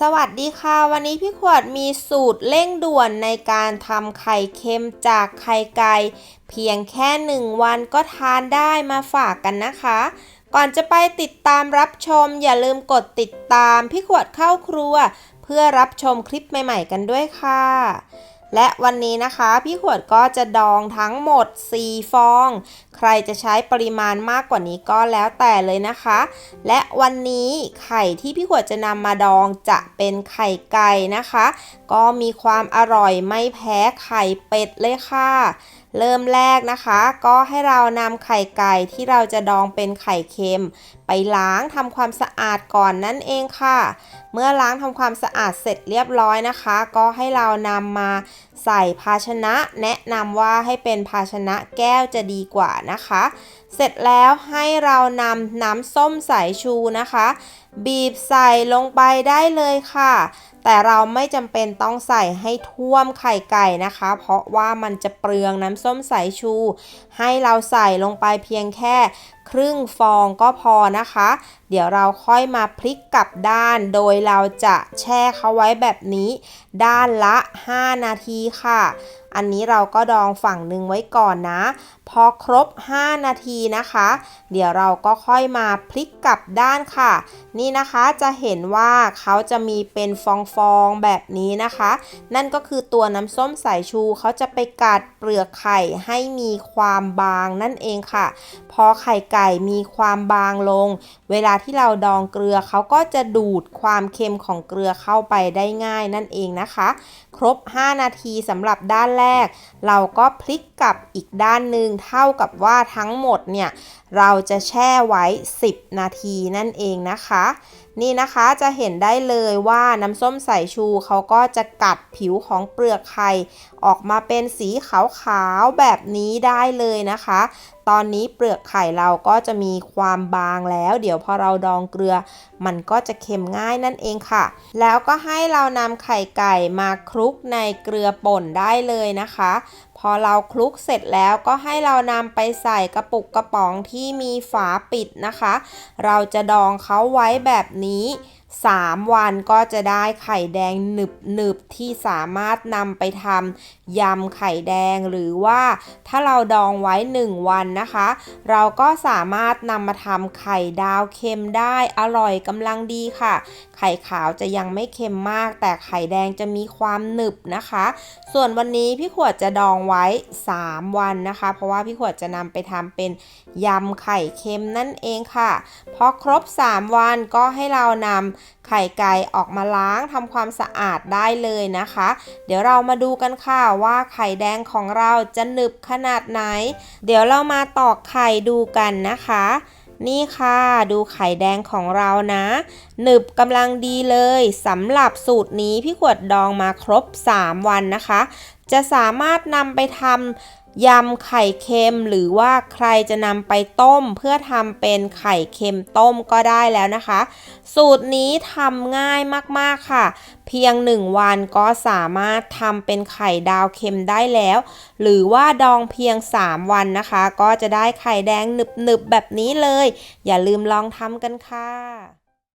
สวัสดีค่ะ วันนี้พี่ขวดมีสูตรเร่งด่วนในการทำไข่เค็มจากไข่ไก่เพียงแค่หนึ่งวันก็ทานได้มาฝากกันนะคะ ก่อนจะไปติดตามรับชม อย่าลืมกดติดตามพี่ขวดเข้าครัว เพื่อรับชมคลิปใหม่ ๆ กันด้วยค่ะ และวันนี้นะคะ พี่ขวดก็จะดองทั้งหมด 4 ฟอง ใครจะใช้ปริมาณมากกว่านี้ก็แล้วแต่เลยนะคะ และวันนี้ไข่ที่พี่ขวดจะนำมาดองจะเป็นไข่ไก่นะคะ ก็มีความอร่อยไม่แพ้ไข่เป็ดเลยค่ะ เริ่มแรกนะคะ ก็ให้เรานำไข่ไก่ที่เราจะดองเป็นไข่เค็ม ไปล้างทำความสะอาดก่อนนั่นเองค่ะ เมื่อล้างทำความสะอาดเสร็จเรียบร้อยนะคะ ก็ให้เรานำมาใส่ภาชนะ แนะนำว่าให้เป็นภาชนะแก้วจะดีกว่านะคะ เสร็จแล้วให้เรานำน้ำส้มสายชูนะคะ บีบใส่ลงไปได้เลยค่ะ แต่เราไม่จำเป็นต้องใส่ให้ท่วมไข่ไก่นะคะ เพราะว่ามันจะเปลืองน้ำส้มสายชู ให้เราใส่ลงไปเพียงแค่ครึ่งฟองก็พอนะคะ เดี๋ยวเราค่อยมาพลิกกลับด้าน โดยเราจะแช่เขาไว้แบบนี้ ด้านละ 5 นาทีค่ะ อันนี้เราก็ดองฝั่งหนึ่งไว้ก่อนนะ พอครบ 5 นาทีนะคะ เดี๋ยวเราก็ค่อยมาพลิกกลับด้านค่ะ นี่นะคะจะเห็นว่าเขาจะมีเป็นฟองๆแบบนี้นะคะ นั่นก็คือตัวน้ำส้มสายชูเขาจะไปกัดเปลือกไข่ให้มีความบางนั่นเองค่ะ พอไข่ไก่มีความบางลง เวลาที่เราดองเกลือเขาก็จะดูดความเค็มของเกลือเข้าไปได้ง่ายนั่นเองนะคะ ครบ 5 นาทีสำหรับด้านแรก เราก็พลิกกลับอีกด้านหนึ่งเท่ากับว่าทั้งหมดเนี่ย เราจะแช่ไว้ 10 นาทีนั่นเองนะคะนี่นะคะจะเห็นได้เลยว่าน้ำส้มสายชูเขาก็จะกัดผิวของเปลือกไข่ ออกมาเป็นสีขาวๆแบบนี้ได้เลยนะคะ ตอนนี้เปลือกไข่เราก็จะมีความบางแล้ว เดี๋ยวพอเราดองเกลือ มันก็จะเค็มง่ายนั่นเองค่ะ แล้วก็ให้เรานำไข่ไก่มาคลุกในเกลือป่นได้เลยนะคะ อเราคลุกเสร็จแล้วก็ให้เรานำไปใส่กระปุกกระป๋องที่มีฝาปิดนะคะ เราจะดองเขาไว้แบบนี้3 วันก็จะได้ไข่แดงหนึบหนึบๆที่สามารถนำไปทำยำไข่แดงหรือว่าถ้าเราดองไว้ 1 วันนะคะ เราก็สามารถนำมาทำไข่ดาวเค็มได้อร่อยกำลังดีค่ะ ไข่ขาวจะยังไม่เค็มมาก แต่ไข่แดงจะมีความหนึบนะคะ ส่วนวันนี้พี่ขวดจะดองไว้ 3 วันนะคะ เพราะว่าพี่ขวดจะนำไปทำเป็นยำไข่เค็มนั่นเองค่ะพอครบ 3 วันก็ให้เรานำไข่ไก่ออกมาล้างทำความสะอาดได้เลยนะคะ เดี๋ยวเรามาดูกันค่ะว่าไข่แดงของเราจะหนึบขนาดไหน เดี๋ยวเรามาตอกไข่ดูกันนะคะ นี่ค่ะดูไข่แดงของเรานะ หนึบกำลังดีเลยสำหรับสูตรนี้พี่ขวดดองมาครบ 3 วันนะคะ จะสามารถนำไปทำ ยำไข่เค็มหรือว่าใครจะนำไปต้ม เพื่อทำเป็นไข่เค็มต้มก็ได้แล้วนะคะ สูตรนี้ทำง่ายมากๆค่ะ เพียง1วันก็สามารถทำเป็นไข่ดาวเค็มได้แล้ว หรือว่าดองเพียง 3 วันนะคะ ก็จะได้ไข่แดงหนึบๆแบบนี้เลย อย่าลืมลองทำกันค่ะ